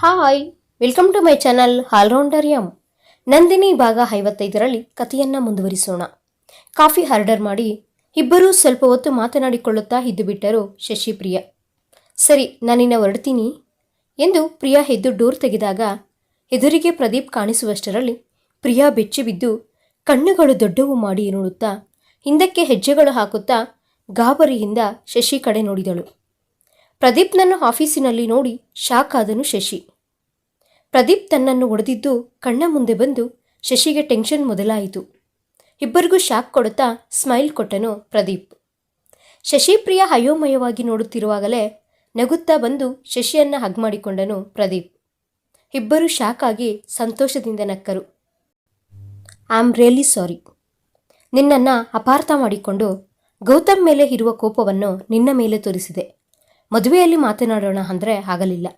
Hi, welcome to my channel allrounder Nandini ಭಾಗ ಐವತ್ತೈದರಲ್ಲಿ ಕಥೆಯನ್ನ ಮುಂದುವರಿಸೋಣ. ಕಾಫಿ ಆರ್ಡರ್ ಮಾಡಿ ಇಬ್ಬರೂ ಸ್ವಲ್ಪ ಹೊತ್ತು ಮಾತನಾಡಿಕೊಳ್ಳುತ್ತಾ ಇದ್ದು ಬಿಟ್ಟರು ಶಶಿಪ್ರಿಯ. ಸರಿ, ನಾನಿನ್ನ ಹೊರಡ್ತೀನಿ. ಎಂದು ಪ್ರಿಯಾ ಎದ್ದು ಡೋರ್ ತೆಗೆದಾಗ ಎದುರಿಗೆ ಪ್ರದೀಪ್ ಕಾಣಿಸುವಷ್ಟರಲ್ಲಿ ಪ್ರಿಯಾ ಬೆಚ್ಚಿ ಬಿದ್ದು ಕಣ್ಣುಗಳು ದೊಡ್ಡವು ಮಾಡಿ ನೋಡುತ್ತಾ ಹಿಂದಕ್ಕೆ ಹೆಜ್ಜೆಗಳು ಹಾಕುತ್ತಾ ಗಾಬರಿಯಿಂದ ಶಶಿ ಕಡೆ ನೋಡಿದಳು. ಪ್ರದೀಪ್ನನ್ನು ಆಫೀಸಿನಲ್ಲಿ ನೋಡಿ ಶಾಕ್ ಆದನು ಶಶಿ. ಪ್ರದೀಪ್ ತನ್ನನ್ನು ಒಡೆದಿದ್ದು ಕಣ್ಣ ಮುಂದೆ ಬಂದು ಶಶಿಗೆ ಟೆನ್ಷನ್ ಮೊದಲಾಯಿತು. ಇಬ್ಬರಿಗೂ ಶಾಕ್ ಕೊಡುತ್ತಾ ಸ್ಮೈಲ್ ಕೊಟ್ಟನು ಪ್ರದೀಪ್. ಶಶಿಪ್ರಿಯ ಅಯೋಮಯವಾಗಿ ನೋಡುತ್ತಿರುವಾಗಲೇ ನಗುತ್ತಾ ಬಂದು ಶಶಿಯನ್ನು ಹಗ್ ಮಾಡಿಕೊಂಡನು ಪ್ರದೀಪ್. ಇಬ್ಬರು ಶಾಕ್ ಆಗಿ ಸಂತೋಷದಿಂದ ನಕ್ಕರು. ಐ ಆಮ್ ರಿಯಲಿ ಸಾರಿ ನಿನ್ನನ್ನು ಅಪಾರ್ಥ ಮಾಡಿಕೊಂಡು ಗೌತಮ್ ಮೇಲೆ ಇರುವ ಕೋಪವನ್ನು ನಿನ್ನ ಮೇಲೆ ತೋರಿಸಿದೆ. ಮದುವೆಯಲ್ಲಿ ಮಾತನಾಡೋಣ ಅಂದರೆ ಆಗಲಿಲ್ಲ.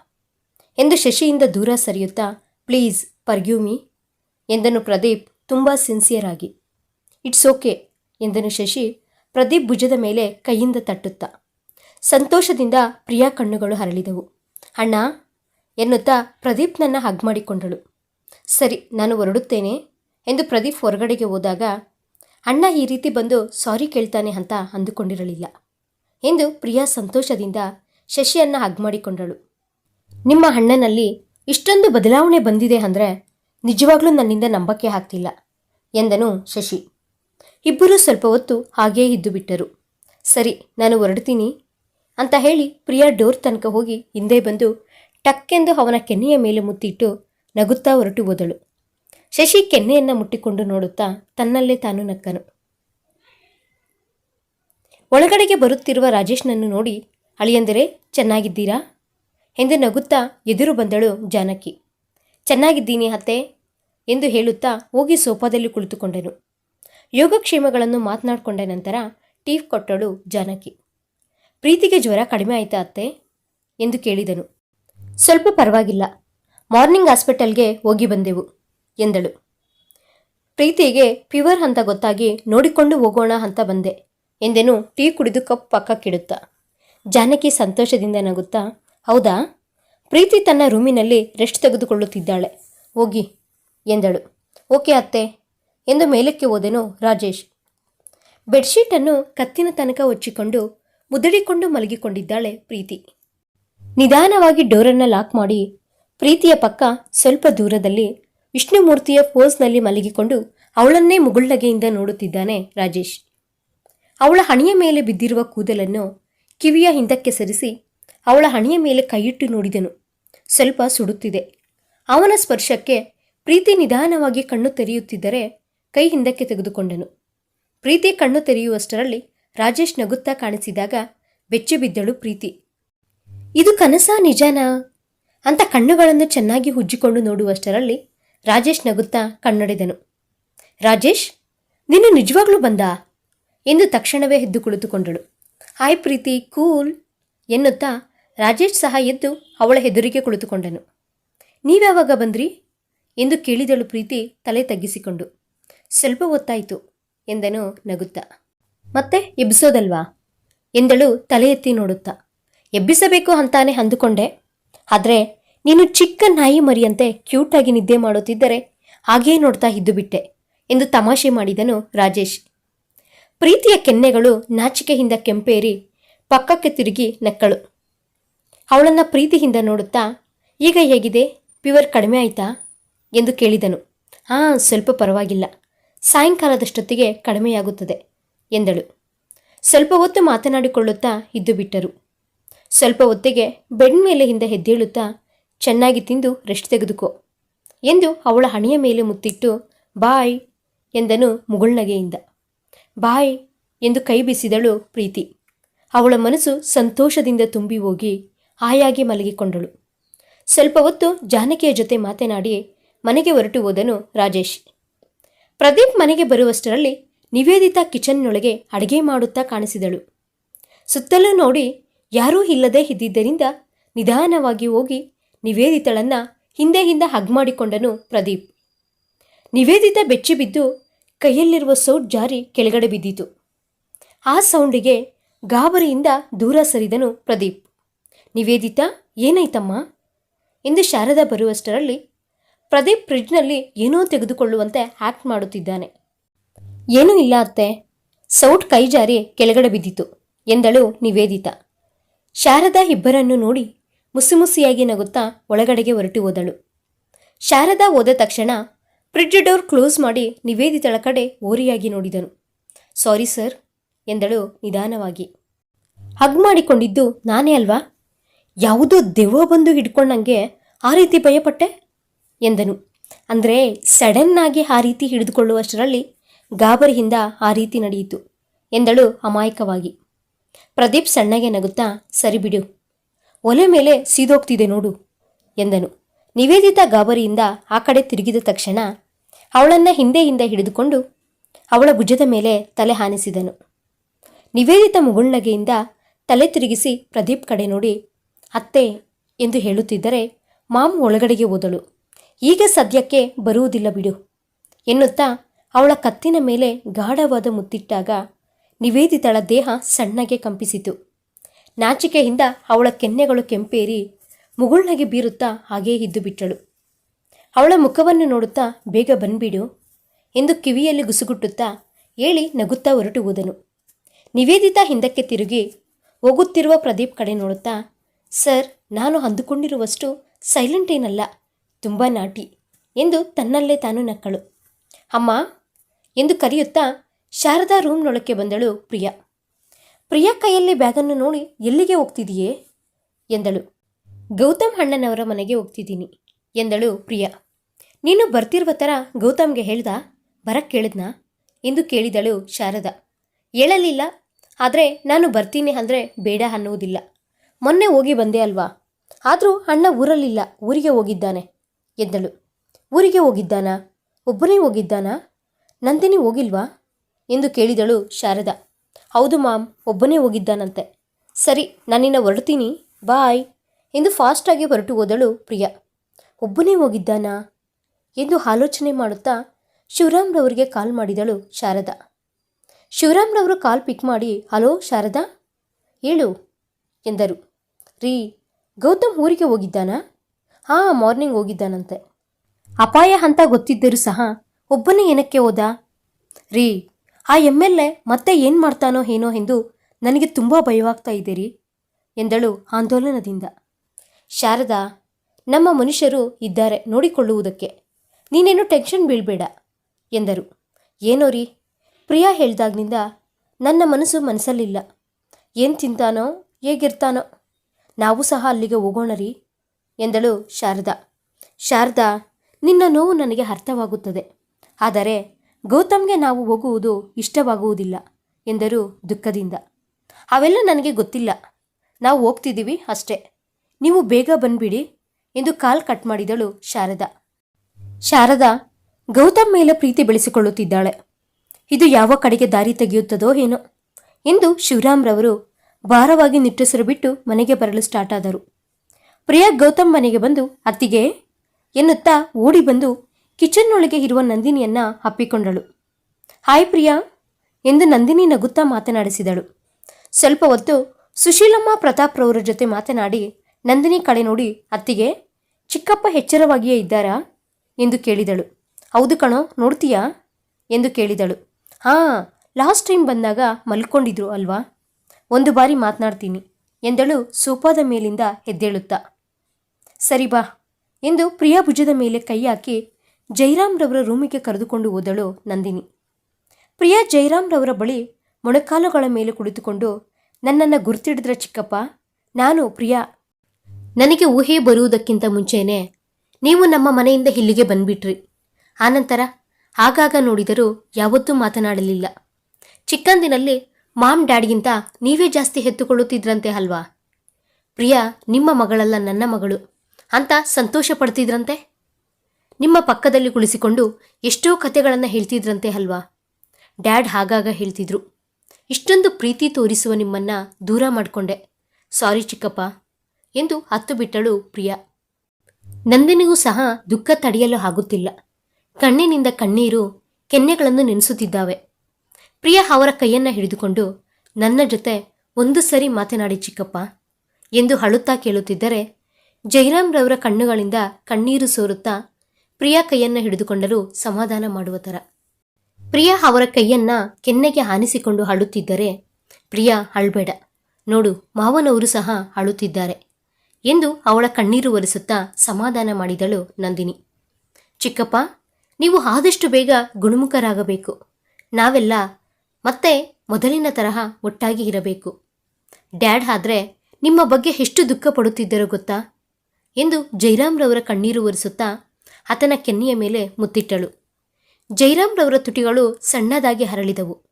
ಎಂದು ಶಶಿಯಿಂದ ದೂರ ಸರಿಯುತ್ತಾ, ಪ್ಲೀಸ್ ಪರ್ಗ್ಯೂಮಿ ಎಂದನು ಪ್ರದೀಪ್ ತುಂಬ ಸಿನ್ಸಿಯರ್ ಆಗಿ. ಇಟ್ಸ್ ಓಕೆ, ಎಂದನು ಶಶಿ ಪ್ರದೀಪ್ ಭುಜದ ಮೇಲೆ ಕೈಯಿಂದ ತಟ್ಟುತ್ತಾ. ಸಂತೋಷದಿಂದ ಪ್ರಿಯಾ ಕಣ್ಣುಗಳು ಹರಳಿದವು. ಅಣ್ಣ, ಎನ್ನುತ್ತಾ ಪ್ರದೀಪ್ ನನ್ನ ಹಗ್ ಮಾಡಿಕೊಂಡಳು. ಸರಿ, ನಾನು ಹೊರಡುತ್ತೇನೆ, ಎಂದು ಪ್ರದೀಪ್ ಹೊರಗಡೆಗೆ ಹೋದಾಗ, ಅಣ್ಣ ಈ ರೀತಿ ಬಂದು ಸಾರಿ ಕೇಳ್ತಾನೆ ಅಂತ ಅಂದುಕೊಂಡಿರಲಿಲ್ಲ, ಎಂದು ಪ್ರಿಯಾ ಸಂತೋಷದಿಂದ ಶಶಿಯನ್ನ ಹಗ್ ಮಾಡಿಕೊಂಡಳು. ನಿಮ್ಮ ಅಣ್ಣನಲ್ಲಿ ಇಷ್ಟೊಂದು ಬದಲಾವಣೆ ಬಂದಿದೆ ಅಂದರೆ ನಿಜವಾಗ್ಲೂ ನನ್ನಿಂದ ನಂಬಕ್ಕೆ ಆಗ್ತಿಲ್ಲ, ಎಂದನು ಶಶಿ. ಇಬ್ಬರೂ ಸ್ವಲ್ಪ ಹೊತ್ತು ಹಾಗೇ ಇದ್ದು ಬಿಟ್ಟರು. ಸರಿ, ನಾನು ಹೊರಡ್ತೀನಿ ಅಂತ ಹೇಳಿ ಪ್ರಿಯಾ ಡೋರ್ ತನಕ ಹೋಗಿ ಹಿಂದೆ ಬಂದು ಟಕ್ಕೆಂದು ಅವನ ಕೆನ್ನೆಯ ಮೇಲೆ ಮುತ್ತಿಟ್ಟು ನಗುತ್ತಾ ಹೊರಟು ಹೋದಳು. ಶಶಿ ಕೆನ್ನೆಯನ್ನು ಮುಟ್ಟಿಕೊಂಡು ನೋಡುತ್ತಾ ತನ್ನಲ್ಲೇ ತಾನು ನಕ್ಕನು. ಒಳಗಡೆಗೆ ಬರುತ್ತಿರುವ ರಾಜೇಶ್ನನ್ನು ನೋಡಿ ಅಳಿಯಂದರೆ, ಚೆನ್ನಾಗಿದ್ದೀರಾ? ಎಂದು ನಗುತ್ತಾ ಎದುರು ಬಂದಳು ಜಾನಕಿ. ಚೆನ್ನಾಗಿದ್ದೀನಿ ಅತ್ತೆ ಎಂದು ಹೇಳುತ್ತಾ ಹೋಗಿ ಸೋಫಾದಲ್ಲಿ ಕುಳಿತುಕೊಂಡನು. ಯೋಗಕ್ಷೇಮಗಳನ್ನು ಮಾತನಾಡಿಕೊಂಡ ನಂತರ ಟೀ ಕೊಟ್ಟಳು ಜಾನಕಿ. ಪ್ರೀತಿಗೆ ಜ್ವರ ಕಡಿಮೆ ಆಯಿತಾ ಅತ್ತೆ? ಎಂದು ಕೇಳಿದನು. ಸ್ವಲ್ಪ ಪರವಾಗಿಲ್ಲ. ಮಾರ್ನಿಂಗ್ ಹಾಸ್ಪಿಟಲ್ಗೆ ಹೋಗಿ ಬಂದೆವು ಎಂದಳು. ಪ್ರೀತಿಗೆ ಫೀವರ್ ಅಂತ ಗೊತ್ತಾಗಿ ನೋಡಿಕೊಂಡು ಹೋಗೋಣ ಅಂತ ಬಂದೆ ಎಂದೆನು ಟೀ ಕುಡಿದು ಕಪ್ ಪಕ್ಕಕ್ಕಿಡುತ್ತಾ. ಜಾನಕಿ ಸಂತೋಷದಿಂದ ನಗುತ್ತಾ, ಹೌದಾ? ಪ್ರೀತಿ ತನ್ನ ರೂಮಿನಲ್ಲಿ ರೆಸ್ಟ್ ತೆಗೆದುಕೊಳ್ಳುತ್ತಿದ್ದಾಳೆ. ಹೋಗಿ, ಎಂದಳು. ಓಕೆ ಅತ್ತೆ, ಎಂದು ಮೇಲಕ್ಕೆ ಹೋದೆನು ರಾಜೇಶ್. ಬೆಡ್ಶೀಟನ್ನು ಕತ್ತಿನ ತನಕ ಒಚ್ಚಿಕೊಂಡು ಮುದಡಿಕೊಂಡು ಮಲಗಿಕೊಂಡಿದ್ದಾಳೆ ಪ್ರೀತಿ. ನಿಧಾನವಾಗಿ ಡೋರನ್ನು ಲಾಕ್ ಮಾಡಿ ಪ್ರೀತಿಯ ಪಕ್ಕ ಸ್ವಲ್ಪ ದೂರದಲ್ಲಿ ವಿಷ್ಣುಮೂರ್ತಿಯ ಫೋಸ್ನಲ್ಲಿ ಮಲಗಿಕೊಂಡು ಅವಳನ್ನೇ ಮುಗುಳ್ನಗೆಯಿಂದ ನೋಡುತ್ತಿದ್ದಾನೆ ರಾಜೇಶ್. ಅವಳ ಹಣೆಯ ಮೇಲೆ ಬಿದ್ದಿರುವ ಕೂದಲನ್ನು ಕಿವಿಯ ಹಿಂದಕ್ಕೆ ಸರಿಸಿ ಅವಳ ಹಣೆಯ ಮೇಲೆ ಕೈಯಿಟ್ಟು ನೋಡಿದನು. ಸ್ವಲ್ಪ ಸುಡುತ್ತಿದೆ. ಅವನ ಸ್ಪರ್ಶಕ್ಕೆ ಪ್ರೀತಿ ನಿಧಾನವಾಗಿ ಕಣ್ಣು ತೆರೆಯುತ್ತಿದ್ದರೆ ಕೈ ಹಿಂದಕ್ಕೆ ತೆಗೆದುಕೊಂಡನು. ಪ್ರೀತಿ ಕಣ್ಣು ತೆರೆಯುವಷ್ಟರಲ್ಲಿ ರಾಜೇಶ್ ನಗುತ್ತಾ ಕಾಣಿಸಿದಾಗ ಬೆಚ್ಚಿಬಿದ್ದಳು ಪ್ರೀತಿ. ಇದು ಕನಸಾ ನಿಜಾನಾ? ಅಂತ ಕಣ್ಣುಗಳನ್ನು ಚೆನ್ನಾಗಿ ಉಜ್ಜಿಕೊಂಡು ನೋಡುವಷ್ಟರಲ್ಲಿ ರಾಜೇಶ್ ನಗುತ್ತಾ ಕಣ್ಣಡೆದನು. ರಾಜೇಶ್ ನೀನು ನಿಜವಾಗ್ಲೂ ಬಂದಾ? ಎಂದು ತಕ್ಷಣವೇ ಎದ್ದು ಕುಳಿತುಕೊಂಡಳು. ಹಾಯ್ ಪ್ರೀತಿ, ಕೂಲ್ ಎನ್ನುತ್ತಾ ರಾಜೇಶ್ ಸಹ ಎದ್ದು ಅವಳ ಹೆದರಿಗೆ ಕುಳಿತುಕೊಂಡನು. ನೀವ್ಯಾವಾಗ ಬಂದ್ರಿ? ಎಂದು ಕೇಳಿದಳು ಪ್ರೀತಿ ತಲೆ ತಗ್ಗಿಸಿಕೊಂಡು. ಸ್ವಲ್ಪ ಹೊತ್ತಾಯಿತು ಎಂದನು ನಗುತ್ತಾ. ಮತ್ತೆ ಎಬ್ಬಿಸೋದಲ್ವಾ? ಎಂದಳು ತಲೆ ಎತ್ತಿ ನೋಡುತ್ತಾ. ಎಬ್ಬಿಸಬೇಕು ಅಂತಾನೆ ಅಂದುಕೊಂಡೆ. ಆದರೆ ನೀನು ಚಿಕ್ಕ ನಾಯಿ ಮರಿಯಂತೆ ಕ್ಯೂಟಾಗಿ ನಿದ್ದೆ ಮಾಡುತ್ತಿದ್ದರೆ ಹಾಗೇ ನೋಡ್ತಾ ಇದ್ದು ಬಿಟ್ಟೆ ಎಂದು ತಮಾಷೆ ಮಾಡಿದನು ರಾಜೇಶ್. ಪ್ರೀತಿಯ ಕೆನ್ನೆಗಳು ನಾಚಿಕೆಯಿಂದ ಕೆಂಪೇರಿ, ಪಕ್ಕಕ್ಕೆ ತಿರುಗಿ ನಕ್ಕಳು. ಅವಳನ್ನ ಪ್ರೀತಿಯಿಂದ ನೋಡುತ್ತಾ, ಈಗ ಹೇಗಿದೆ? ಫೀವರ್ ಕಡಿಮೆ ಆಯ್ತಾ? ಎಂದು ಕೇಳಿದನು. ಹಾಂ ಸ್ವಲ್ಪ ಪರವಾಗಿಲ್ಲ. ಸಾಯಂಕಾಲದಷ್ಟೊತ್ತಿಗೆ ಕಡಿಮೆಯಾಗುತ್ತದೆ, ಎಂದಳು. ಸ್ವಲ್ಪ ಹೊತ್ತು ಮಾತನಾಡಿಕೊಳ್ಳುತ್ತಾ ಇದ್ದು ಬಿಟ್ಟರು. ಸ್ವಲ್ಪ ಹೊತ್ತಿಗೆ ಬೆಡ್ ಮೇಲೆ ಹಿಂದೆ ಎದ್ದೇಳುತ್ತಾ, ಚೆನ್ನಾಗಿ ತಿಂದು ರೆಸ್ಟ್ ತೆಗೆದುಕೋ, ಎಂದು ಅವಳ ಹಣೆಯ ಮೇಲೆ ಮುತ್ತಿಟ್ಟು, ಬಾಯ್, ಎಂದನು ಮುಗುಳ್ನಗೆಯಿಂದ. ಬಾಯ್ ಎಂದು ಕೈ ಬಿಸಿದಳು ಪ್ರೀತಿ. ಅವಳ ಮನಸ್ಸು ಸಂತೋಷದಿಂದ ತುಂಬಿ ಹೋಗಿ ಹಾಯಾಗಿ ಮಲಗಿಕೊಂಡಳು. ಸ್ವಲ್ಪ ಹೊತ್ತು ಜಾನಕಿಯ ಜೊತೆ ಮಾತನಾಡಿ ಮನೆಗೆ ಹೊರಟು ಹೋದನು ರಾಜೇಶ್. ಪ್ರದೀಪ್ ಮನೆಗೆ ಬರುವಷ್ಟರಲ್ಲಿ ನಿವೇದಿತಾ ಕಿಚನ್ನೊಳಗೆ ಅಡುಗೆ ಮಾಡುತ್ತಾ ಕಾಣಿಸಿದಳು. ಸುತ್ತಲೂ ನೋಡಿ ಯಾರೂ ಇಲ್ಲದೆ ಇದ್ದಿದ್ದರಿಂದ ನಿಧಾನವಾಗಿ ಹೋಗಿ ನಿವೇದಿತಳನ್ನ ಹಿಂದೆ ಹಿಂದೆ ಹಗ್ ಮಾಡಿಕೊಂಡನು ಪ್ರದೀಪ್. ನಿವೇದಿತ ಬೆಚ್ಚಿ ಬಿದ್ದು ಕೈಯಲ್ಲಿರುವ ಸೌಟ್ ಜಾರಿ ಕೆಳಗಡೆ ಬಿದ್ದಿತು. ಆ ಸೌಂಡಿಗೆ ಗಾಬರಿಯಿಂದ ದೂರ ಸರಿದನು ಪ್ರದೀಪ್. ನಿವೇದಿತಾ, ಏನಾಯ್ತಮ್ಮ? ಎಂದು ಶಾರದಾ ಬರುವಷ್ಟರಲ್ಲಿ ಪ್ರದೀಪ್ ಫ್ರಿಡ್ಜ್ನಲ್ಲಿ ಏನೋ ತೆಗೆದುಕೊಳ್ಳುವಂತೆ ಆ್ಯಕ್ಟ್ ಮಾಡುತ್ತಿದ್ದಾನೆ. ಏನೂ ಇಲ್ಲ ಅತ್ತೆ. ಸೌಟ್ ಕೈ ಜಾರಿ ಕೆಳಗಡೆ ಬಿದ್ದಿತು, ಎಂದಳು ನಿವೇದಿತ. ಶಾರದಾ ಇಬ್ಬರನ್ನು ನೋಡಿ ಮುಸಿಮುಸಿಯಾಗಿ ನಗುತ್ತಾ ಒಳಗಡೆಗೆ ಹೊರಟು ಹೋದಳು. ಶಾರದಾ ಹೋದ ತಕ್ಷಣ ಫ್ರಿಡ್ಜ್ ಡೋರ್ ಕ್ಲೋಸ್ ಮಾಡಿ ನಿವೇದಿತಳ ಕಡೆ ಓರಿಯಾಗಿ ನೋಡಿದನು. ಸಾರಿ ಸರ್ ಎಂದಳು ನಿಧಾನವಾಗಿ. ಹಗ್ ಮಾಡಿಕೊಂಡಿದ್ದು ನಾನೇ ಅಲ್ವಾ? ಯಾವುದೋ ದೆವ್ವ ಬಂದು ಹಿಡ್ಕೊಂಡಂಗೆ ಆ ರೀತಿ ಭಯಪಟ್ಟೆ? ಎಂದನು. ಅಂದರೆ ಸಡನ್ನಾಗಿ ಆ ರೀತಿ ಹಿಡಿದುಕೊಳ್ಳುವಷ್ಟರಲ್ಲಿ ಗಾಬರಿಯಿಂದ ಆ ರೀತಿ ನಡೆಯಿತು ಎಂದಳು ಅಮಾಯಕವಾಗಿ. ಪ್ರದೀಪ್ ಸಣ್ಣಗೆ ನಗುತ್ತಾ, ಸರಿ ಬಿಡು. ಒಲೆ ಮೇಲೆ ಸೀದೋಗ್ತಿದೆ ನೋಡು, ಎಂದನು. ನಿವೇದಿತ ಗಾಬರಿಯಿಂದ ಆ ಕಡೆ ತಿರುಗಿದ ತಕ್ಷಣ ಅವಳನ್ನ ಹಿಂದೆಯಿಂದ ಹಿಡಿದುಕೊಂಡು ಅವಳ ಭುಜದ ಮೇಲೆ ತಲೆ ಹಾನಿಸಿದನು. ನಿವೇದಿತ ಮುಗುಳ್ನಗೆಯಿಂದ ತಲೆ ತಿರುಗಿಸಿ ಪ್ರದೀಪ್ ಕಡೆ ನೋಡಿ, ಅತ್ತೆ, ಎಂದು ಹೇಳುತ್ತಿದ್ದರೆ ಮಾಮ್ ಒಳಗಡೆಗೆ ಓದಳು ಈಗ ಸದ್ಯಕ್ಕೆ ಬರುವುದಿಲ್ಲ ಬಿಡು, ಎನ್ನುತ್ತಾ ಅವಳ ಕತ್ತಿನ ಮೇಲೆ ಗಾಢವಾದ ಮುತ್ತಿಟ್ಟಾಗ ನಿವೇದಿತಳ ದೇಹ ಸಣ್ಣಗೆ ಕಂಪಿಸಿತು. ನಾಚಿಕೆಯಿಂದ ಅವಳ ಕೆನ್ನೆಗಳು ಕೆಂಪೇರಿ ಮುಗುಳ್ನಗೆ ಬೀರುತ್ತಾ ಹಾಗೇ ಇದ್ದು ಬಿಟ್ಟಳು ಅವಳ ಮುಖವನ್ನು ನೋಡುತ್ತಾ ಬೇಗ ಬಂದ್ಬಿಡು. ಎಂದು ಕಿವಿಯಲ್ಲಿ ಗುಸುಗುಟ್ಟುತ್ತಾ ಹೇಳಿ ನಗುತ್ತಾ ಹೊರಟು ಹೋದನು. ನಿವೇದಿತಾ ಹಿಂದಕ್ಕೆ ತಿರುಗಿ ಹೋಗುತ್ತಿರುವ ಪ್ರದೀಪ್ ಕಡೆ ನೋಡುತ್ತಾ, ಸರ್, ನಾನು ಅಂದುಕೊಂಡಿರುವಷ್ಟು ಸೈಲೆಂಟ್ ಏನಲ್ಲ, ತುಂಬ ನಾಟಿ ಎಂದು ತನ್ನಲ್ಲೇ ತಾನು ನಕ್ಕಳು. ಅಮ್ಮ ಎಂದು ಕರೆಯುತ್ತಾ ಶಾರದಾ ರೂಮ್ನೊಳಕ್ಕೆ ಬಂದಳು ಪ್ರಿಯಾ. ಪ್ರಿಯಾ ಕೈಯಲ್ಲಿ ಬ್ಯಾಗನ್ನು ನೋಡಿ ಎಲ್ಲಿಗೆ ಹೋಗ್ತಿದೆಯೇ ಎಂದಳು. ಗೌತಮ್ ಅಣ್ಣನವರ ಮನೆಗೆ ಹೋಗ್ತಿದ್ದೀನಿ ಎಂದಳು ಪ್ರಿಯಾ. ನೀನು ಬರ್ತಿರುವ ಥರ ಗೌತಮ್ಗೆ ಹೇಳ್ದ ಬರಕ್ಕೆ ಕೇಳಿದ್ನಾ? ಎಂದು ಕೇಳಿದಳು ಶಾರದ. ಹೇಳಲಿಲ್ಲ, ಆದರೆ ನಾನು ಬರ್ತೀನಿ ಅಂದರೆ ಬೇಡ ಅನ್ನುವುದಿಲ್ಲ. ಮೊನ್ನೆ ಹೋಗಿ ಬಂದೆ ಅಲ್ವಾ? ಆದರೂ ಅಣ್ಣ ಊರಲ್ಲಿಲ್ಲ, ಊರಿಗೆ ಹೋಗಿದ್ದಾನೆ ಎಂದಳು ಊರಿಗೆ ಹೋಗಿದ್ದಾನಾ? ಒಬ್ಬನೇ ಹೋಗಿದ್ದಾನಾ? ನಂದಿನಿ ಹೋಗಿಲ್ವಾ? ಎಂದು ಕೇಳಿದಳು ಶಾರದಾ. ಹೌದು ಮಾಮ್, ಒಬ್ಬನೇ ಹೋಗಿದ್ದಾನಂತೆ. ಸರಿ ನಾನಿನ್ನ ಹೊರಡ್ತೀನಿ, ಬಾಯ್, ಎಂದು ಫಾಸ್ಟಾಗಿ ಹೊರಟು ಹೋದಳು ಪ್ರಿಯಾ. ಒಬ್ಬನೇ ಹೋಗಿದ್ದಾನಾ? ಎಂದು ಆಲೋಚನೆ ಮಾಡುತ್ತಾ ಶಿವರಾಮ್ರವರಿಗೆ ಕಾಲ್ ಮಾಡಿದಳು ಶಾರದಾ. ಶಿವರಾಮ್ರವರು ಕಾಲ್ ಪಿಕ್ ಮಾಡಿ, ಹಲೋ ಶಾರದಾ? ಹೇಳು, ಎಂದರು. ರೀ, ಗೌತಮ್ ಊರಿಗೆ ಹೋಗಿದ್ದಾನಾ? ಹಾಂ, ಮಾರ್ನಿಂಗ್ ಹೋಗಿದ್ದಾನಂತೆ. ಅಪಾಯ ಅಂತ ಗೊತ್ತಿದ್ದರೂ ಸಹ ಒಬ್ಬನೇ ಏನಕ್ಕೆ ಹೋದ? ರೀ, ಆ ಎಂ ಎಲ್ ಎ ಮತ್ತೆ ಏನು ಮಾಡ್ತಾನೋ ಏನೋ ಎಂದು ನನಗೆ ತುಂಬ ಭಯವಾಗ್ತಾ ಇದೆ ರೀ, ಎಂದಳು ಆಂದೋಲನದಿಂದ. ಶಾರದಾ, ನಮ್ಮ ಮನುಷ್ಯರು ಇದ್ದಾರೆ ನೋಡಿಕೊಳ್ಳುವುದಕ್ಕೆ. ನೀನೇನು ಟೆನ್ಷನ್ ಬೀಳಬೇಡ ಎಂದರು. ಏನೋ ರೀ, ಪ್ರಿಯಾ ಹೇಳ್ದಾಗ್ನಿಂದ ನನ್ನ ಮನಸ್ಸು ಮನಸ್ಸಲ್ಲಿಲ್ಲ. ಏನು ತಿಂತಾನೋ, ಹೇಗಿರ್ತಾನೋ. ನಾವು ಸಹ ಅಲ್ಲಿಗೆ ಹೋಗೋಣ ರೀ ಎಂದಳು ಶಾರದಾ. ಶಾರದಾ, ನಿನ್ನ ನೋವು ನನಗೆ ಅರ್ಥವಾಗುತ್ತದೆ. ಆದರೆ ಗೌತಮ್ಗೆ ನಾವು ಹೋಗುವುದು ಇಷ್ಟವಾಗುವುದಿಲ್ಲ ಎಂದರು ದುಃಖದಿಂದ. ಅವೆಲ್ಲ ನನಗೆ ಗೊತ್ತಿಲ್ಲ. ನಾವು ಹೋಗ್ತಿದ್ದೀವಿ ಅಷ್ಟೇ. ನೀವು ಬೇಗ ಬಂದ್ಬಿಡಿ ಎಂದು ಕಾಲ್ ಕಟ್ ಮಾಡಿದಳು ಶಾರದಾ. ಶಾರದಾ, ಗೌತಮ್ ಮೇಲೆ ಪ್ರೀತಿ ಬೆಳೆಸಿಕೊಳ್ಳುತ್ತಿದ್ದಾಳೆ. ಇದು ಯಾವ ಕಡೆಗೆ ದಾರಿ ತೆಗೆಯುತ್ತದೋ ಏನೋ. ಎಂದು ಶಿವರಾಮ್ರವರು ಭಾರವಾಗಿ ನಿಟ್ಟುಸಿರು ಬಿಟ್ಟು ಮನೆಗೆ ಬರಲು ಸ್ಟಾರ್ಟ್ ಆದರು. ಪ್ರಿಯಾ ಗೌತಮ್ ಮನೆಗೆ ಬಂದು ಅತ್ತಿಗೆ ಎನ್ನುತ್ತಾ ಓಡಿ ಬಂದು ಕಿಚನ್ನೊಳಗೆ ಇರುವ ನಂದಿನಿಯನ್ನ ಅಪ್ಪಿಕೊಂಡಳು. ಹಾಯ್ ಪ್ರಿಯಾ, ಎಂದು ನಂದಿನಿ ನಗುತ್ತಾ ಮಾತನಾಡಿಸಿದಳು. ಸ್ವಲ್ಪ ಹೊತ್ತು ಸುಶೀಲಮ್ಮ ಪ್ರತಾಪ್ರವರ ಜೊತೆ ಮಾತನಾಡಿ ನಂದಿನಿ ಕಡೆ ನೋಡಿ ಅತ್ತಿಗೆ, ಚಿಕ್ಕಪ್ಪ ಎಚ್ಚರವಾಗಿಯೇ ಇದ್ದಾರಾ? ಎಂದು ಕೇಳಿದಳು. ಹೌದು ಕಣೋ, ನೋಡ್ತೀಯಾ? ಎಂದು ಕೇಳಿದಳು. ಹಾಂ ಲಾಸ್ಟ್ ಟೈಮ್ ಬಂದಾಗ ಮಲ್ಕೊಂಡಿದ್ರು ಅಲ್ವಾ? ಒಂದು ಬಾರಿ ಮಾತನಾಡ್ತೀನಿ, ಎಂದಳು ಸೋಫಾದ ಮೇಲಿಂದ ಎದ್ದೇಳುತ್ತಾ. ಸರಿ ಬಾ, ಎಂದು ಪ್ರಿಯಾ ಭುಜದ ಮೇಲೆ ಕೈ ಹಾಕಿ ಜೈರಾಮ್ರವರ ರೂಮಿಗೆ ಕರೆದುಕೊಂಡು ಹೋದಳು ನಂದಿನಿ. ಪ್ರಿಯಾ ಜೈರಾಮ್ರವರ ಬಳಿ ಮೊಣಕಾಲುಗಳ ಮೇಲೆ ಕುಳಿತುಕೊಂಡು, ನನ್ನನ್ನು ಗುರ್ತಿಡಿದ್ರ ಚಿಕ್ಕಪ್ಪ, ನಾನು ಪ್ರಿಯಾ. ನನಗೆ ಊಹೆ ಬರುವುದಕ್ಕಿಂತ ಮುಂಚೆನೆ ನೀವು ನಮ್ಮ ಮನೆಯಿಂದ ಇಲ್ಲಿಗೆ ಬಂದ್ಬಿಟ್ರಿ. ಆನಂತರ ಆಗಾಗ ನೋಡಿದರೂ ಯಾವತ್ತೂ ಮಾತನಾಡಲಿಲ್ಲ. ಚಿಕ್ಕಂದಿನಲ್ಲಿ ಮಾಮ್ ಡ್ಯಾಡ್ಗಿಂತ ನೀವೇ ಜಾಸ್ತಿ ಎತ್ತುಕೊಳ್ಳುತ್ತಿದ್ರಂತೆ ಅಲ್ವಾ? ಪ್ರಿಯಾ, ನಿಮ್ಮ ಮಗಳಲ್ಲ ನನ್ನ ಮಗಳು. ಅಂತ ಸಂತೋಷ ಪಡ್ತಿದ್ರಂತೆ? ನಿಮ್ಮ ಪಕ್ಕದಲ್ಲಿ ಕುಳಿಸಿಕೊಂಡು ಎಷ್ಟೋ ಕಥೆಗಳನ್ನು ಹೇಳ್ತಿದ್ರಂತೆ ಅಲ್ವಾ? ಡ್ಯಾಡ್ ಆಗಾಗ ಹೇಳ್ತಿದ್ರು. ಇಷ್ಟೊಂದು ಪ್ರೀತಿ ತೋರಿಸುವ ನಿಮ್ಮನ್ನ ದೂರ ಮಾಡಿಕೊಂಡೆ. ಸಾರಿ ಚಿಕ್ಕಪ್ಪ. ಎಂದು ಹತ್ತು ಬಿಟ್ಟಳು ಪ್ರಿಯಾ. ನಂದಿನಿಗೂ ಸಹ ದುಃಖ ತಡೆಯಲು ಆಗುತ್ತಿಲ್ಲ. ಕಣ್ಣಿನಿಂದ ಕಣ್ಣೀರು ಕೆನ್ನೆಗಳನ್ನು ನೆನೆಸುತ್ತಿದ್ದಾವೆ. ಪ್ರಿಯಾ ಅವರ ಕೈಯನ್ನ ಹಿಡಿದುಕೊಂಡು, ನನ್ನ ಜೊತೆ ಒಂದು ಸರಿ ಮಾತನಾಡಿ ಚಿಕ್ಕಪ್ಪ ಎಂದು ಅಳುತ್ತಾ ಕೇಳುತ್ತಿದ್ದರೆ ಜೈರಾಮ್ರವರ ಕಣ್ಣುಗಳಿಂದ ಕಣ್ಣೀರು ಸೋರುತ್ತಾ ಪ್ರಿಯಾ ಕೈಯನ್ನ ಹಿಡಿದುಕೊಂಡರೂ ಸಮಾಧಾನ ಮಾಡುವ ಥರ. ಪ್ರಿಯಾ ಅವರ ಕೈಯನ್ನ ಕೆನ್ನೆಗೆ ಹಾನಿಸಿಕೊಂಡು ಅಳುತ್ತಿದ್ದರೆ, ಪ್ರಿಯಾ ಅಳ್ಬೇಡ. ನೋಡು, ಮಾವನವರು ಸಹ ಅಳುತ್ತಿದ್ದಾರೆ. ಎಂದು ಅವಳ ಕಣ್ಣೀರು ಒರೆಸುತ್ತಾ ಸಮಾಧಾನ ಮಾಡಿದಳು ನಂದಿನಿ. ಚಿಕ್ಕಪ್ಪ, ನೀವು ಆದಷ್ಟು ಬೇಗ ಗುಣಮುಖರಾಗಬೇಕು. ನಾವೆಲ್ಲ ಮತ್ತೆ ಮೊದಲಿನ ತರಹ ಒಟ್ಟಾಗಿ ಇರಬೇಕು. ಡ್ಯಾಡ್ ಆದ್ರೆ ನಿಮ್ಮ ಬಗ್ಗೆ ಎಷ್ಟು ದುಃಖ ಪಡುತ್ತಿದ್ದರೋ ಗೊತ್ತಾ? ಎಂದು ಜೈರಾಮ್ರವರ ಕಣ್ಣೀರು ಒರೆಸುತ್ತಾ ಆತನ ಕೆನ್ನೆಯ ಮೇಲೆ ಮುತ್ತಿಟ್ಟಳು. ಜೈರಾಮ್ರವರ ತುಟಿಗಳು ಸಣ್ಣದಾಗಿ ಹರಳಿದವು.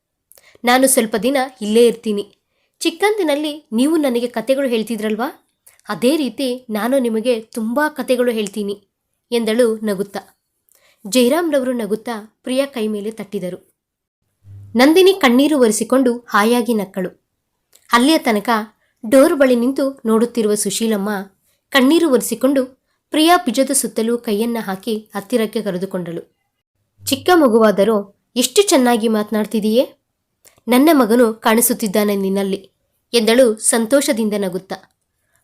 ನಾನು ಸ್ವಲ್ಪ ದಿನ ಇಲ್ಲೇ ಇರ್ತೀನಿ. ಚಿಕ್ಕಂದಿನಲ್ಲಿ ನೀವು ನನಗೆ ಕತೆಗಳು ಹೇಳ್ತಿದ್ರಲ್ವಾ? ಅದೇ ರೀತಿ ನಾನು ನಿಮಗೆ ತುಂಬ ಕತೆಗಳು ಹೇಳ್ತೀನಿ ಎಂದಳು ನಗುತ್ತಾ. ಜಯರಾಮ್ರವರು ನಗುತ್ತಾ ಪ್ರಿಯಾ ಕೈ ಮೇಲೆ ತಟ್ಟಿದರು. ನಂದಿನಿ ಕಣ್ಣೀರು ಒರೆಸಿಕೊಂಡು ಹಾಯಾಗಿ ನಕ್ಕಳು. ಅಲ್ಲಿಯ ತನಕ ಡೋರ್ ಬಳಿ ನಿಂತು ನೋಡುತ್ತಿರುವ ಸುಶೀಲಮ್ಮ ಕಣ್ಣೀರು ಒರೆಸಿಕೊಂಡು ಪ್ರಿಯಾ ಪಿಜದ ಸುತ್ತಲೂ ಕೈಯನ್ನ ಹಾಕಿ ಹತ್ತಿರಕ್ಕೆ ಕರೆದುಕೊಂಡಳು. ಚಿಕ್ಕ ಮಗುವಾದರೂ ಎಷ್ಟು ಚೆನ್ನಾಗಿ ಮಾತನಾಡ್ತಿದೀಯೇ? ನನ್ನ ಮಗನು ಕಾಣಿಸುತ್ತಿದ್ದಾನೆ ನಿನ್ನಲ್ಲಿ ಎಂದಳು ಸಂತೋಷದಿಂದ ನಗುತ್ತಾ.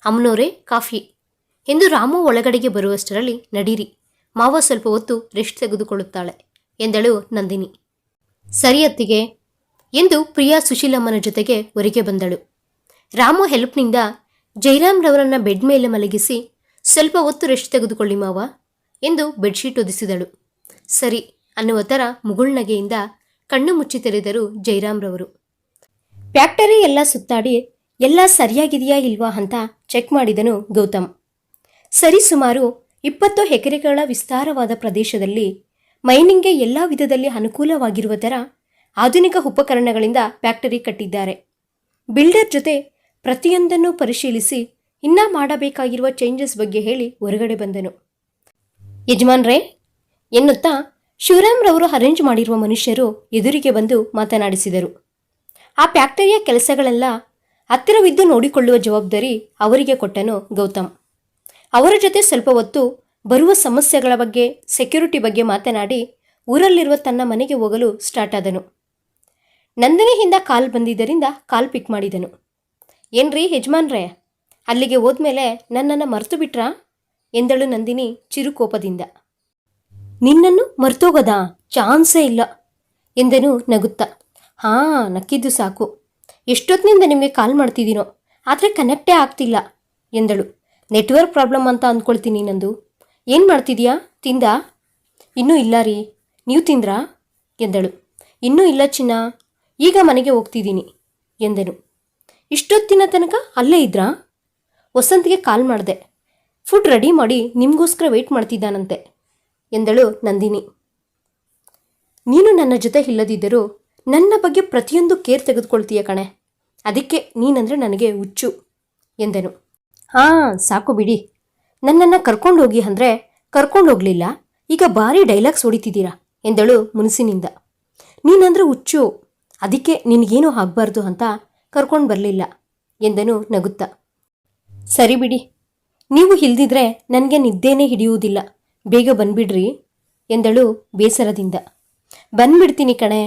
ಅಮ್ಮನೋರೇ ಕಾಫಿ. ಎಂದು ರಾಮು ಒಳಗಡೆಗೆ ಬರುವಷ್ಟರಲ್ಲಿ, ನಡೀರಿ. ಮಾವ ಸ್ವಲ್ಪ ಹೊತ್ತು ರೆಸ್ಟ್ ತೆಗೆದುಕೊಳ್ಳುತ್ತಾಳೆ, ಎಂದಳು ನಂದಿನಿ. ಸರಿ ಅತ್ತಿಗೆ, ಎಂದು ಪ್ರಿಯಾ ಸುಶೀಲಮ್ಮನ ಜೊತೆಗೆ ಹೊರಗೆ ಬಂದಳು. ರಾಮು ಹೆಲ್ಪ್ನಿಂದ ಜೈರಾಮ್ರವರನ್ನ ಬೆಡ್ ಮೇಲೆ ಮಲಗಿಸಿ, ಸ್ವಲ್ಪ ಹೊತ್ತು ರೆಸ್ಟ್ ತೆಗೆದುಕೊಳ್ಳಿ ಮಾವ, ಎಂದು ಬೆಡ್ಶೀಟ್ ಒದಿಸಿದಳು ಸರಿ, ಅನ್ನುವ ಥರ ಮುಗುಳ್ನಗೆಯಿಂದ ಕಣ್ಣು ಮುಚ್ಚಿ ತೆರೆದರು ಜೈರಾಮ್ರವರು ಫ್ಯಾಕ್ಟರಿ ಎಲ್ಲ ಸುತ್ತಾಡಿ, ಎಲ್ಲ ಸರಿಯಾಗಿದೆಯಾ ಇಲ್ವಾ ಅಂತ ಚೆಕ್ ಮಾಡಿದನು ಗೌತಮ್. ಸರಿಸುಮಾರು ಇಪ್ಪತ್ತು ಎಕರೆಗಳ ವಿಸ್ತಾರವಾದ ಪ್ರದೇಶದಲ್ಲಿ ಮೈನಿಂಗ್ಗೆ ಎಲ್ಲ ವಿಧದಲ್ಲಿ ಅನುಕೂಲವಾಗಿರುವ ಥರ ಆಧುನಿಕ ಉಪಕರಣಗಳಿಂದ ಫ್ಯಾಕ್ಟರಿ ಕಟ್ಟಿದ್ದಾರೆ. ಬಿಲ್ಡರ್ ಜೊತೆ ಪ್ರತಿಯೊಂದನ್ನು ಪರಿಶೀಲಿಸಿ ಇನ್ನೂ ಮಾಡಬೇಕಾಗಿರುವ ಚೇಂಜಸ್ ಬಗ್ಗೆ ಹೇಳಿ ಹೊರಗಡೆ ಬಂದನು. ಯಜಮಾನ್ರೇ, ಎನ್ನುತ್ತಾ ಶಿವರಾಮ್ರವರು ಅರೇಂಜ್ ಮಾಡಿರುವ ಮನುಷ್ಯರು ಎದುರಿಗೆ ಬಂದು ಮಾತನಾಡಿಸಿದರು. ಆ ಫ್ಯಾಕ್ಟರಿಯ ಕೆಲಸಗಳೆಲ್ಲ ಹತ್ತಿರವಿದ್ದು ನೋಡಿಕೊಳ್ಳುವ ಜವಾಬ್ದಾರಿ ಅವರಿಗೆ ಕೊಟ್ಟನು ಗೌತಮ್. ಅವರ ಜೊತೆ ಸ್ವಲ್ಪ ಹೊತ್ತು ಬರುವ ಸಮಸ್ಯೆಗಳ ಬಗ್ಗೆ ಸೆಕ್ಯೂರಿಟಿ ಬಗ್ಗೆ ಮಾತನಾಡಿ ಊರಲ್ಲಿರುವ ತನ್ನ ಮನೆಗೆ ಹೋಗಲು ಸ್ಟಾರ್ಟ್ ಆದನು. ನಂದಿನಿಯಿಂದ ಕಾಲ್ ಬಂದಿದ್ದರಿಂದ ಕಾಲ್ ಪಿಕ್ ಮಾಡಿದನು. ಏನ್ರಿ ಯಜಮಾನ್ರೇ, ಅಲ್ಲಿಗೆ ಹೋದ್ಮೇಲೆ ನನ್ನನ್ನು ಮರೆತು ಬಿಟ್ರಾ? ಎಂದಳು ನಂದಿನಿ ಚಿರುಕೋಪದಿಂದ. ನಿನ್ನನ್ನು ಮರ್ತೋಗದಾ? ಚಾನ್ಸೇ ಇಲ್ಲ, ಎಂದನು ನಗುತ್ತಾ. ಹಾ, ನಕ್ಕಿದ್ದು ಸಾಕು. ಎಷ್ಟೊತ್ತಿನಿಂದ ನಿಮಗೆ ಕಾಲ್ ಮಾಡ್ತಿದ್ದೀನೋ, ಆದರೆ ಕನೆಕ್ಟೇ ಆಗ್ತಿಲ್ಲ, ಎಂದಳು. ನೆಟ್ವರ್ಕ್ ಪ್ರಾಬ್ಲಮ್ ಅಂತ ಅಂದ್ಕೊಳ್ತೀನಿ ನಂದು. ಏನು ಮಾಡ್ತಿದ್ಯಾ? ತಿಂದಾ? ಇನ್ನೂ ಇಲ್ಲ ರೀ. ನೀವು ತಿಂದ್ರಾ? ಎಂದಳು. ಇನ್ನೂ ಇಲ್ಲ ಚಿನ್ನ. ಈಗ ಮನೆಗೆ ಹೋಗ್ತಿದ್ದೀನಿ, ಎಂದನು. ಇಷ್ಟೊತ್ತಿನ ತನಕ ಅಲ್ಲೇ ಇದ್ರಾ? ವಸಂತ್ಗೆ ಕಾಲ್ ಮಾಡಿದೆ. ಫುಡ್ ರೆಡಿ ಮಾಡಿ ನಿಮಗೋಸ್ಕರ ವೆಯ್ಟ್ ಮಾಡ್ತಿದ್ದಾನಂತೆ, ಎಂದಳು ನಂದಿನಿ. ನೀನು ನನ್ನ ಜೊತೆ ಇಲ್ಲದಿದ್ದರೂ ನನ್ನ ಬಗ್ಗೆ ಪ್ರತಿಯೊಂದು ಕೇರ್ ತೆಗೆದುಕೊಳ್ತೀಯ ಕಣೆ. ಅದಕ್ಕೆ ನೀನಂದರೆ ನನಗೆ ಹುಚ್ಚು ಎಂದನು. ಹಾಂ ಸಾಕು ಬಿಡಿ. ನನ್ನನ್ನು ಕರ್ಕೊಂಡೋಗಿ ಅಂದರೆ ಕರ್ಕೊಂಡು ಹೋಗಲಿಲ್ಲ ಈಗ ಭಾರಿ ಡೈಲಾಗ್ಸ್ ಹೊಡಿತಿದ್ದೀರಾ ಎಂದಳು ಮುನಿಸಿನಿಂದ. ನೀನಂದ್ರೆ ಹುಚ್ಚು ಅದಕ್ಕೆ ನಿನಗೇನೂ ಆಗಬಾರ್ದು ಅಂತ ಕರ್ಕೊಂಡು ಬರಲಿಲ್ಲ ಎಂದನು ನಗುತ್ತಾ. ಸರಿ ಬಿಡಿ ನೀವು ಇಲ್ದಿದ್ರೆ ನನಗೆ ನಿದ್ದೆನೇ ಹಿಡಿಯುವುದಿಲ್ಲ ಬೇಗ ಬಂದ್ಬಿಡ್ರಿ ಎಂದಳು ಬೇಸರದಿಂದ. ಬಂದ್ಬಿಡ್ತೀನಿ ಕಣೆ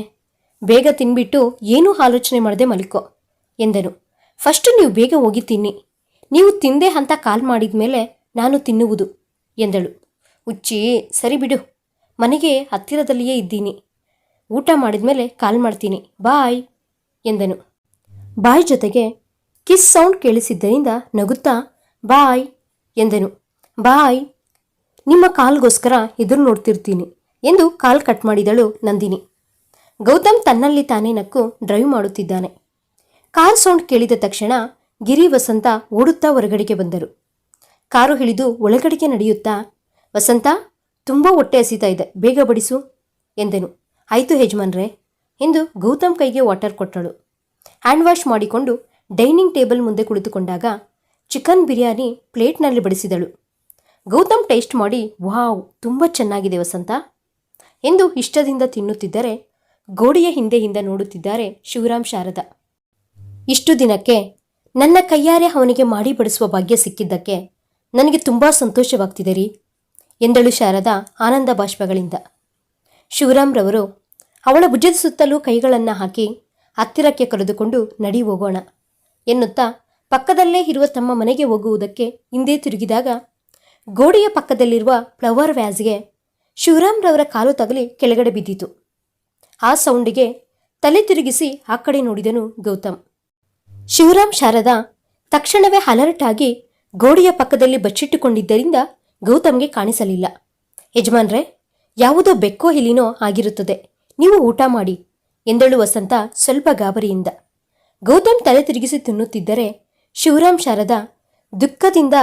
ಬೇಗ ತಿನ್ಬಿಟ್ಟು ಏನೂ ಆಲೋಚನೆ ಮಾಡದೆ ಮಲ್ಕೋ. ಎಂದನು. ಫಸ್ಟ್ ನೀವು ಬೇಗ ಹೋಗಿ ತಿನ್ನಿ ನೀವು ತಿಂದೆ ಅಂತ ಕಾಲ್ ಮಾಡಿದ ಮೇಲೆ ನಾನು ತಿನ್ನುವುದು, ಎಂದಳು. ಉಚ್ಚಿ, ಸರಿ ಬಿಡು. ಮನೆಗೆ ಹತ್ತಿರದಲ್ಲಿಯೇ ಇದ್ದೀನಿ. ಊಟ ಮಾಡಿದ ಮೇಲೆ ಕಾಲ್ ಮಾಡ್ತೀನಿ. ಬಾಯ್, ಎಂದನು. ಬಾಯ್ ಜೊತೆಗೆ ಕಿಸ್ ಸೌಂಡ್ ಕೇಳಿಸಿದ್ದರಿಂದ ನಗುತ್ತಾ, ಬಾಯ್, ಎಂದನು. ಬಾಯ್, ನಿಮ್ಮ ಕಾಲ್ಗೋಸ್ಕರ ಎದುರು ನೋಡ್ತಿರ್ತೀನಿ, ಎಂದು ಕಾಲ್ ಕಟ್ ಮಾಡಿದಳು ನಂದಿನಿ. ಗೌತಮ್ ತನ್ನಲ್ಲಿ ತಾನೇ ನಕ್ಕು ಡ್ರೈವ್ ಮಾಡುತ್ತಿದ್ದಾನೆ. ಕಾರ್ ಸೌಂಡ್ ಕೇಳಿದ ತಕ್ಷಣ ಗಿರಿ ವಸಂತ ಓಡುತ್ತಾ ಹೊರಗಡೆಗೆ ಬಂದರು. ಕಾರು ಹಿಡಿದು ಒಳಗಡೆಗೆ ನಡೆಯುತ್ತಾ, ವಸಂತ, ತುಂಬ ಹೊಟ್ಟೆ ಹಸಿತಾ ಇದೆ, ಬೇಗ ಬಡಿಸು, ಎಂದೆನು. ಆಯಿತು ಯಜಮಾನ್ರೆ, ಎಂದು ಗೌತಮ್ ಕೈಗೆ ವಾಟರ್ ಕೊಟ್ಟಳು. ಹ್ಯಾಂಡ್ ವಾಶ್ ಮಾಡಿಕೊಂಡು ಡೈನಿಂಗ್ ಟೇಬಲ್ ಮುಂದೆ ಕುಳಿತುಕೊಂಡಾಗ ಚಿಕನ್ ಬಿರಿಯಾನಿ ಪ್ಲೇಟ್ನಲ್ಲಿ ಬಡಿಸಿದಳು. ಗೌತಮ್ ಟೇಸ್ಟ್ ಮಾಡಿ, ವಾವ್, ತುಂಬ ಚೆನ್ನಾಗಿದೆ ವಸಂತ, ಎಂದು ಇಷ್ಟದಿಂದ ತಿನ್ನುತ್ತಿದ್ದರೆ ಗೋಡೆಯ ಹಿಂದೆಯಿಂದ ನೋಡುತ್ತಿದ್ದಾರೆ ಶಿವರಾಮ್ ಶಾರದಾ. ಇಷ್ಟು ದಿನಕ್ಕೆ ನನ್ನ ಕೈಯಾರೆ ಅವನಿಗೆ ಮಾಡಿ ಬಡಿಸುವ ಭಾಗ್ಯ ಸಿಕ್ಕಿದ್ದಕ್ಕೆ ನನಗೆ ತುಂಬ ಸಂತೋಷವಾಗ್ತಿದೆ ರೀ ಎಂದಳು ಶಾರದಾ ಆನಂದ ಬಾಷ್ಪಗಳಿಂದ. ಶಿವರಾಮ್ರವರು ಅವಳ ಭುಜದ ಸುತ್ತಲೂ ಕೈಗಳನ್ನು ಹಾಕಿ ಹತ್ತಿರಕ್ಕೆ ಕರೆದುಕೊಂಡು, ನಡಿ ಹೋಗೋಣ, ಎನ್ನುತ್ತಾ ಪಕ್ಕದಲ್ಲೇ ಇರುವ ತಮ್ಮ ಮನೆಗೆ ಹೋಗುವುದಕ್ಕೆ ಹಿಂದೆ ತಿರುಗಿದಾಗ, ಗೋಡೆಯ ಪಕ್ಕದಲ್ಲಿರುವ ಫ್ಲವರ್ ವ್ಯಾಸ್ಗೆ ಶಿವರಾಮ್ರವರ ಕಾಲು ತಗಲಿ ಕೆಳಗಡೆ ಬಿದ್ದಿತು. ಆ ಸೌಂಡಿಗೆ ತಲೆ ತಿರುಗಿಸಿ ಆ ಕಡೆ ನೋಡಿದನು ಗೌತಮ್. ಶಿವರಾಮ್ ಶಾರದ ತಕ್ಷಣವೇ ಅಲರ್ಟ್ ಆಗಿ ಗೋಡೆಯ ಪಕ್ಕದಲ್ಲಿ ಬಚ್ಚಿಟ್ಟುಕೊಂಡಿದ್ದರಿಂದ ಗೌತಮ್ಗೆ ಕಾಣಿಸಲಿಲ್ಲ. ಯಜಮಾನ್ರೆ, ಯಾವುದೋ ಬೆಕ್ಕೋ ಹಿಲಿನೋ ಆಗಿರುತ್ತದೆ. ನೀವು ಊಟ ಮಾಡಿ, ಎಂದಳು ವಸಂತ ಸ್ವಲ್ಪ ಗಾಬರಿಯಿಂದ. ಗೌತಮ್ ತಲೆ ತಿರುಗಿಸಿ ತಿನ್ನುತ್ತಿದ್ದರೆ ಶಿವರಾಮ್ ಶಾರದ ದುಃಖದಿಂದ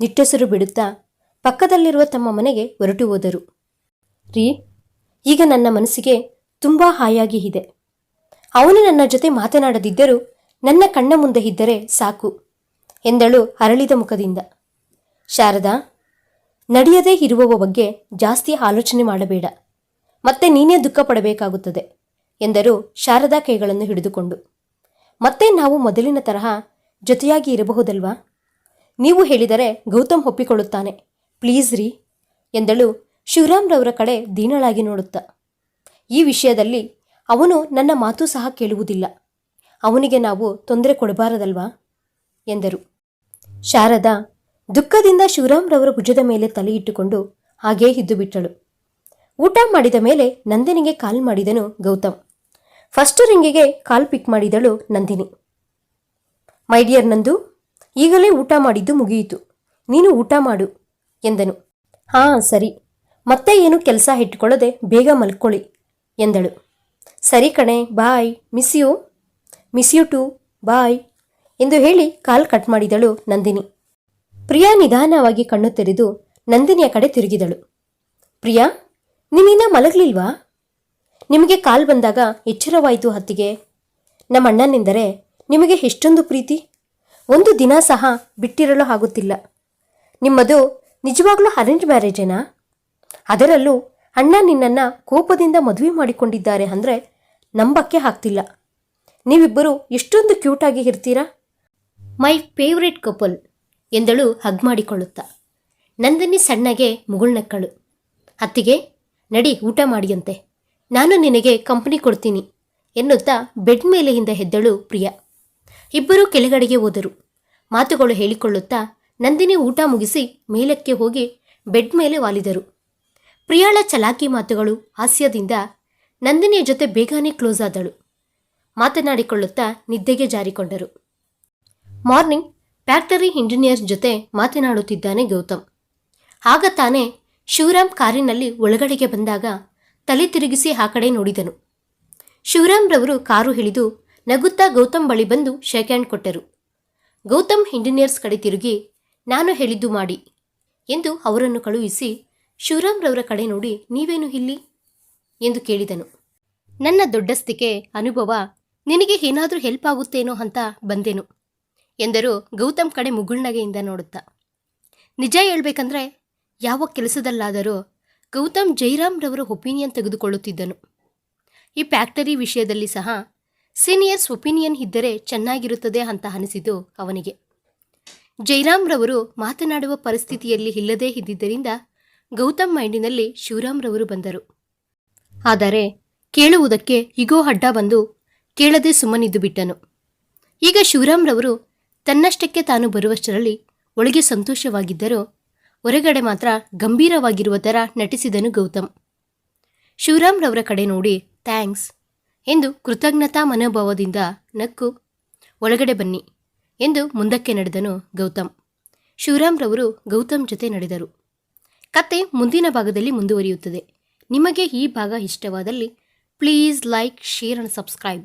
ನಿಟ್ಟೆಸರು ಬಿಡುತ್ತಾ ಪಕ್ಕದಲ್ಲಿರುವ ತಮ್ಮ ಮನೆಗೆ ಹೊರಟು ಹೋದರು. ರೀ, ಈಗ ನನ್ನ ಮನಸ್ಸಿಗೆ ತುಂಬಾ ಹಾಯಾಗಿ ಇದೆ. ಅವನು ನನ್ನ ಜೊತೆ ಮಾತನಾಡದಿದ್ದರೂ ನನ್ನ ಕಣ್ಣ ಮುಂದೆ ಇದ್ದರೆ ಸಾಕು, ಎಂದಳು ಅರಳಿದ ಮುಖದಿಂದ. ಶಾರದಾ, ನಡೆಯದೇ ಇರುವವ ಬಗ್ಗೆ ಜಾಸ್ತಿ ಆಲೋಚನೆ ಮಾಡಬೇಡ, ಮತ್ತೆ ನೀನೇ ದುಃಖ ಪಡಬೇಕಾಗುತ್ತದೆ, ಎಂದರು ಶಾರದಾ ಕೈಗಳನ್ನು ಹಿಡಿದುಕೊಂಡು. ಮತ್ತೆ ನಾವು ಮೊದಲಿನ ತರಹ ಜೊತೆಯಾಗಿ ಇರಬಹುದಲ್ವಾ? ನೀವು ಹೇಳಿದರೆ ಗೌತಮ್ ಒಪ್ಪಿಕೊಳ್ಳುತ್ತಾನೆ, ಪ್ಲೀಸ್ ರೀ, ಎಂದಳು ಶಿವರಾಮ್ರವರ ಕಡೆ ದೀನಳಾಗಿ ನೋಡುತ್ತಾ. ಈ ವಿಷಯದಲ್ಲಿ ಅವನು ನನ್ನ ಮಾತು ಸಹ ಕೇಳುವುದಿಲ್ಲ. ಅವನಿಗೆ ನಾವು ತೊಂದರೆ ಕೊಡಬಾರದಲ್ವಾ? ಎಂದರು. ಶಾರದಾ, ದುಃಖದಿಂದ ಶಿವರಾಮ್ರವರ ಭುಜದ ಮೇಲೆ ತಲೆ ಇಟ್ಟುಕೊಂಡು ಹಾಗೇ ಇದ್ದು ಬಿಟ್ಟಳು ಊಟ ಮಾಡಿದ ಮೇಲೆ ನಂದಿನಿಗೆ ಕಾಲ್ ಮಾಡಿದನು ಗೌತಮ್. ಫಸ್ಟ್ ರಿಂಗಿಗೆ ಕಾಲ್ ಪಿಕ್ ಮಾಡಿದಳು ನಂದಿನಿ. ಮೈ ಡಿಯರ್ ನಂದು, ಈಗಲೇ ಊಟ ಮಾಡಿದ್ದು ಮುಗಿಯಿತು. ನೀನು ಊಟ ಮಾಡು, ಎಂದನು. ಹಾಂ, ಸರಿ. ಮತ್ತೆ ಏನು ಕೆಲಸ ಇಟ್ಕೊಳ್ಳದೆ ಬೇಗ ಮಲ್ಕೊಳ್ಳಿ, ಎಂದಳು. ಸರಿ ಕಣೆ, bye, miss you. Miss you too bye ಎಂದು ಹೇಳಿ ಕಾಲ್ ಕಟ್ ಮಾಡಿದಳು ನಂದಿನಿ. ಪ್ರಿಯಾ ನಿಧಾನವಾಗಿ ಕಣ್ಣು ತೆರೆದು ನಂದಿನಿಯ ಕಡೆ ತಿರುಗಿದಳು. ಪ್ರಿಯಾ ನೀನಿನ್ನ ಮಲಗಲಿಲ್ವಾ? ನಿಮಗೆ ಕಾಲ್ ಬಂದಾಗ ಎಚ್ಚರವಾಯಿತು ಹತ್ತಿಗೆ. ನಮ್ಮ ಅಣ್ಣನೆಂದರೆ ನಿಮಗೆ ಎಷ್ಟೊಂದು ಪ್ರೀತಿ? ಒಂದು ದಿನ ಸಹ ಬಿಟ್ಟಿರಲು ಆಗುತ್ತಿಲ್ಲ. ನಿಮ್ಮದು ನಿಜವಾಗ್ಲೂ ಅರೇಂಜ್ ಮ್ಯಾರೇಜೇನಾ ಅದರಲ್ಲೂ ಅಣ್ಣ ನಿನ್ನನ್ನು ಕೋಪದಿಂದ ಮದುವೆ ಮಾಡಿಕೊಂಡಿದ್ದಾರೆ ಅಂದರೆ ನಂಬಕ್ಕೆ ಆಗ್ತಿಲ್ಲ. ನೀವಿಬ್ಬರು ಎಷ್ಟೊಂದು ಕ್ಯೂಟಾಗಿ ಇರ್ತೀರಾ? ಮೈ ಫೇವ್ರೇಟ್ ಕಪಲ್ ಎಂದಳು ಹಗ್ ಮಾಡಿಕೊಳ್ಳುತ್ತಾ. ನಂದಿನಿ ಸಣ್ಣಗೆ ಮುಗುಳ್ನಕ್ಕಳು. ಅತ್ತಿಗೆ, ನಡಿ ಊಟ ಮಾಡಿಯಂತೆ. ನಾನು ನಿನಗೆ ಕಂಪನಿ ಕೊಡ್ತೀನಿ ಎನ್ನುತ್ತಾ ಬೆಡ್ ಮೇಲೆಯಿಂದ ಹೆದ್ದಳು ಪ್ರಿಯಾ. ಇಬ್ಬರೂ ಕೆಳಗಡೆಗೆ ಹೋದರು. ಮಾತುಗಳು ಹೇಳಿಕೊಳ್ಳುತ್ತಾ ನಂದಿನಿ ಊಟ ಮುಗಿಸಿ ಮೇಲಕ್ಕೆ ಹೋಗಿ ಬೆಡ್ ಮೇಲೆ ವಾಲಿದರು. ಪ್ರಿಯಾಳ ಚಲಾಕಿ ಮಾತುಗಳು ಹಾಸ್ಯದಿಂದ ನಂದಿನಿಯ ಜೊತೆ ಬೇಗನೆ ಕ್ಲೋಸ್ ಆದಳು. ಮಾತನಾಡಿಕೊಳ್ಳುತ್ತಾ ನಿದ್ದೆಗೆ ಜಾರಿಕೊಂಡರು. ಮಾರ್ನಿಂಗ್ ಫ್ಯಾಕ್ಟರಿ ಇಂಜಿನಿಯರ್ ಜೊತೆ ಮಾತನಾಡುತ್ತಿದ್ದಾನೆ ಗೌತಮ್. ಆಗ ತಾನೇ ಶಿವರಾಮ್ ಕಾರಿನಲ್ಲಿ ಒಳಗಡೆಗೆ ಬಂದಾಗ ತಲೆ ತಿರುಗಿಸಿ ಆ ಕಡೆ ನೋಡಿದನು. ಶಿವರಾಮ್ರವರು ಕಾರು ಹಿಡಿದು ನಗುತ್ತಾ ಗೌತಮ್ ಬಳಿ ಬಂದು ಶೇಕ್ ಹ್ಯಾಂಡ್ ಕೊಟ್ಟರು. ಗೌತಮ್ ಇಂಜಿನಿಯರ್ಸ್ ಕಡೆ ತಿರುಗಿ, ನಾನು ಹೇಳಿದ್ದು ಮಾಡಿ ಎಂದು ಅವರನ್ನು ಕಳುಹಿಸಿ ಶಿವರಾಮ್ರವರ ಕಡೆ ನೋಡಿ, ನೀವೇನು ಇಲ್ಲಿ? ಎಂದು ಕೇಳಿದನು. ನನ್ನ ದೊಡ್ಡಸ್ತಿಕೆ, ಅನುಭವ ನಿನಗೆ ಏನಾದರೂ ಹೆಲ್ಪ್ ಆಗುತ್ತೇನೋ ಅಂತ ಬಂದೆನು ಎಂದರು ಗೌತಮ್ ಕಡೆ ಮುಗುಳ್ನಗೆಯಿಂದ ನೋಡುತ್ತಾ. ನಿಜ ಹೇಳ್ಬೇಕಂದ್ರೆ ಯಾವ ಕೆಲಸದಲ್ಲಾದರೂ ಗೌತಮ್ ಜೈರಾಮ್ರವರ ಒಪಿನಿಯನ್ ತೆಗೆದುಕೊಳ್ಳುತ್ತಿದ್ದನು. ಈ ಫ್ಯಾಕ್ಟರಿ ವಿಷಯದಲ್ಲಿ ಸಹ ಸೀನಿಯರ್ಸ್ ಒಪಿನಿಯನ್ ಇದ್ದರೆ ಚೆನ್ನಾಗಿರುತ್ತದೆ ಅಂತ ಅನಿಸಿತು ಅವನಿಗೆ. ಜೈರಾಮ್ರವರು ಮಾತನಾಡುವ ಪರಿಸ್ಥಿತಿಯಲ್ಲಿ ಇಲ್ಲದೇ ಇದ್ದಿದ್ದರಿಂದ ಗೌತಮ್ ಮೈಂಡಿನಲ್ಲಿ ಶಿವರಾಮ್ರವರು ಬಂದರು. ಆದರೆ ಕೇಳುವುದಕ್ಕೆ ಇಗೋ ಅಡ್ಡ ಬಂದು ಕೇಳದೆ ಸುಮ್ಮನಿದ್ದು ಬಿಟ್ಟನು. ಈಗ ಶಿವರಾಮ್ರವರು ತನ್ನಷ್ಟಕ್ಕೆ ತಾನು ಬರುವಷ್ಟರಲ್ಲಿ ಒಳಗೆ ಸಂತೋಷವಾಗಿದ್ದರೂ ಹೊರಗಡೆ ಮಾತ್ರ ಗಂಭೀರವಾಗಿರುವ ಥರ ನಟಿಸಿದನು ಗೌತಮ್. ಶಿವರಾಮ್ರವರ ಕಡೆ ನೋಡಿ ಥ್ಯಾಂಕ್ಸ್ ಎಂದು ಕೃತಜ್ಞತಾ ಮನೋಭಾವದಿಂದ ನಕ್ಕು, ಒಳಗಡೆ ಬನ್ನಿ ಎಂದು ಮುಂದಕ್ಕೆ ನಡೆದನು ಗೌತಮ್. ಶಿವರಾಮ್ರವರು ಗೌತಮ್ ಜೊತೆ ನಡೆದರು. ಕತೆ ಮುಂದಿನ ಭಾಗದಲ್ಲಿ ಮುಂದುವರಿಯುತ್ತದೆ. ನಿಮಗೆ ಈ ಭಾಗ ಇಷ್ಟವಾದಲ್ಲಿ please like, share and subscribe.